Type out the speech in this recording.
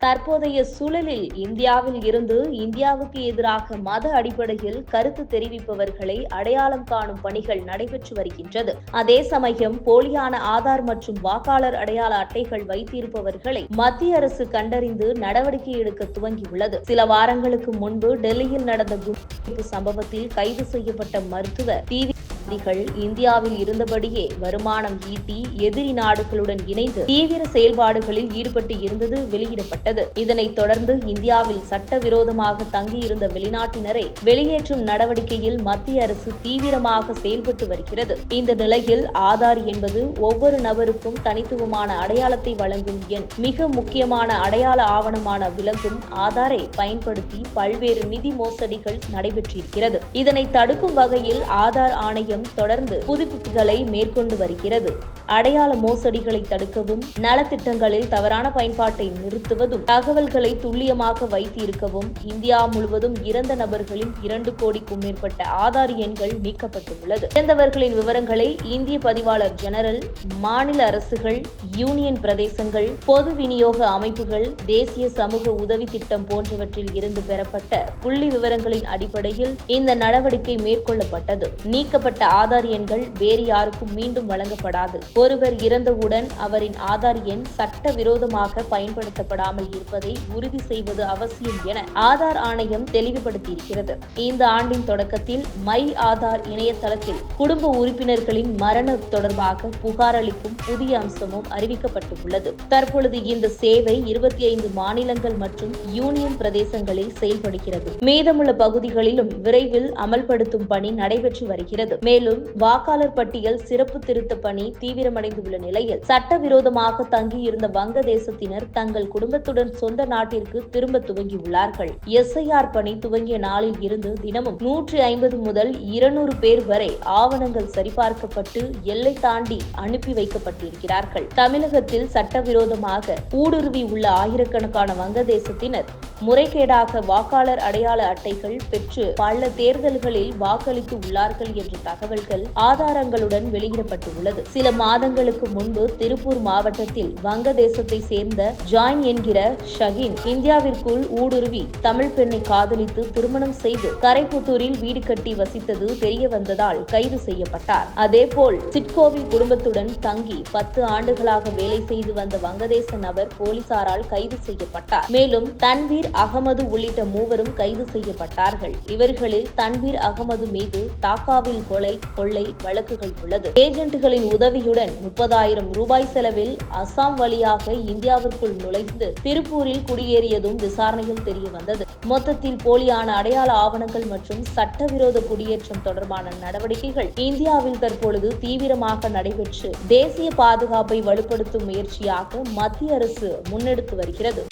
தற்போதைய சூழலில் இந்தியாவில் இருந்து இந்தியாவுக்கு எதிராக மத அடிப்படையில் கருத்து தெரிவிப்பவர்களை அடையாளம் காணும் பணிகள் நடைபெற்று வருகின்றது. அதே சமயம் போலியான ஆதார் மற்றும் வாக்காளர் அடையாள அட்டைகள் வைத்திருப்பவர்களை மத்திய அரசு கண்டறிந்து நடவடிக்கை எடுக்க துவங்கியுள்ளது. சில வாரங்களுக்கு முன்பு டெல்லியில் நடந்த குண்டு சம்பவத்தில் கைது செய்யப்பட்ட மருத்துவர் தீவிரவாதிகள் இந்தியாவில் இருந்தபடியே வருமானம் ஈட்டி எதிரி நாடுகளுடன் இணைந்து தீவிர செயல்பாடுகளில் ஈடுபட்டு இருந்தது வெளியிடப்பட்டது. இதனைத் தொடர்ந்து இந்தியாவில் சட்டவிரோதமாக தங்கியிருந்த வெளிநாட்டினரை வெளியேற்றும் நடவடிக்கையில் மத்திய அரசு தீவிரமாக செயல்பட்டு வருகிறது. இந்த நிலையில் ஆதார் என்பது ஒவ்வொரு நபருக்கும் தனித்துவமான அடையாளத்தை வழங்கும் எண். மிக முக்கியமான அடையாள ஆவணமான விளங்கும் ஆதாரை பயன்படுத்தி பல்வேறு நிதி மோசடிகள் நடைபெற்றிருக்கிறது. இதனை தடுக்கும் வகையில் ஆதார் ஆணையம் தொடர்ந்து புதுப்பிப்புகளை மேற்கொண்டு வருகிறது. அடையாள மோசடிகளை தடுக்கவும் நலத்திட்டங்களில் தவறான பயன்பாட்டை நிறுத்துவதும் தகவல்களை துல்லியமாக வைத்திருக்கவும் இந்தியா முழுவதும் இறந்த நபர்களின் இரண்டு கோடிக்கும் மேற்பட்ட ஆதார் எண்கள் நீக்கப்பட்டுள்ளது. இறந்தவர்களின் விவரங்களை இந்திய பதிவாளர் ஜெனரல் மாநில அரசுகள் யூனியன் பிரதேசங்கள் பொது விநியோக அமைப்புகள் தேசிய சமூக உதவி திட்டம் போன்றவற்றில் இருந்து பெறப்பட்ட புள்ளி விவரங்களின் அடிப்படையில் இந்த நடவடிக்கை மேற்கொள்ளப்பட்டது. நீக்கப்பட்ட ஆதார் எண்கள் வேறு யாருக்கும் மீண்டும் வழங்கப்படாது. ஒருவர் இறந்தவுடன் அவரின் ஆதார் எண் சட்ட விரோதமாக பயன்படுத்தப்படாமல் இருப்பதை உறுதி செய்வது அவசியம் என ஆதார் ஆணையம் தெளிவுபடுத்தியிருக்கிறது. இந்த ஆண்டின் தொடக்கத்தில் மை ஆதார் இணையதளத்தில் குடும்ப உறுப்பினர்களின் மரணம் தொடர்பாக புகார் அளிக்கும் புதிய அம்சமும் அறிவிக்கப்பட்டுள்ளது. தற்பொழுது இந்த சேவை இருபத்தி ஐந்து மாநிலங்கள் மற்றும் யூனியன் பிரதேசங்களில் செயல்படுகிறது. மீதமுள்ள பகுதிகளிலும் விரைவில் அமல்படுத்தும் பணி நடைபெற்று வருகிறது. மேலும் வாக்காளர் பட்டியல் சிறப்பு திருத்த பணி தீவிரமடைந்துள்ள நிலையில் சட்டவிரோதமாக தங்கியிருந்த வங்கதேசத்தினர் தங்கள் குடும்பத்துடன் சொந்த நாட்டிற்கு திரும்ப துவங்கியுள்ளார்கள். எஸ்ஐஆர் பணி துவங்கிய நாளில் இருந்து தினமும் நூற்றி ஐம்பது முதல் இருநூறு பேர் வரை ஆவணங்கள் சரிபார்க்கப்பட்டு எல்லை தாண்டி அனுப்பி வைக்கப்பட்டிருக்கிறார்கள். தமிழகத்தில் சட்டவிரோதமாக ஊடுருவி உள்ள ஆயிரக்கணக்கான வங்கதேசத்தினர் முறைகேடாக வாக்காளர் அடையாள அட்டைகள் பெற்று பல தேர்தல்களில் வாக்களித்து உள்ளார்கள் என்ற தகவல்கள் ஆதாரங்களுடன் வெளியிடப்பட்டுள்ளது. சில மாதங்களுக்கு முன்பு திருப்பூர் மாவட்டத்தில் வங்கதேசத்தை சேர்ந்த ஜாயின் என்கிற ஷஹீன் இந்தியாவிற்குள் ஊடுருவி தமிழ் பெண்ணை காதலித்து திருமணம் செய்து கரைப்புத்தூரில் வீடு கட்டி வசித்தது தெரிய வந்ததால் கைது செய்யப்பட்டார். அதேபோல் சிட்கோவில் குடும்பத்துடன் தங்கி பத்து ஆண்டுகளாக வேலை செய்து வந்த வங்கதேச நபர் போலீசாரால் கைது செய்யப்பட்டார். மேலும் தன்வீர் அகமது உள்ளிட்ட மூவரும் கைது செய்யப்பட்டார்கள். இவர்களில் தன்வீர் அகமது மீது டாக்காவில் கொலை கொள்ளை வழக்குகள் உள்ளது. ஏஜென்ட்களின் உதவியுடன் முப்பதாயிரம் ரூபாய் செலவில் அசாம் வழியாக இந்தியாவிற்குள் நுழைந்து திருப்பூரில் குடியேறியதும் விசாரணையில் தெரிய வந்தது மொத்தத்தில் போலியான அடையாள ஆவணங்கள் மற்றும் சட்டவிரோத குடியேற்றம் தொடர்பான நடவடிக்கைகள் இந்தியாவில் தற்பொழுது தீவிரமாக நடைபெற்று தேசிய பாதுகாப்பை வலுப்படுத்தும் முயற்சியாக மத்திய அரசு முன்னெடுத்து வருகிறது.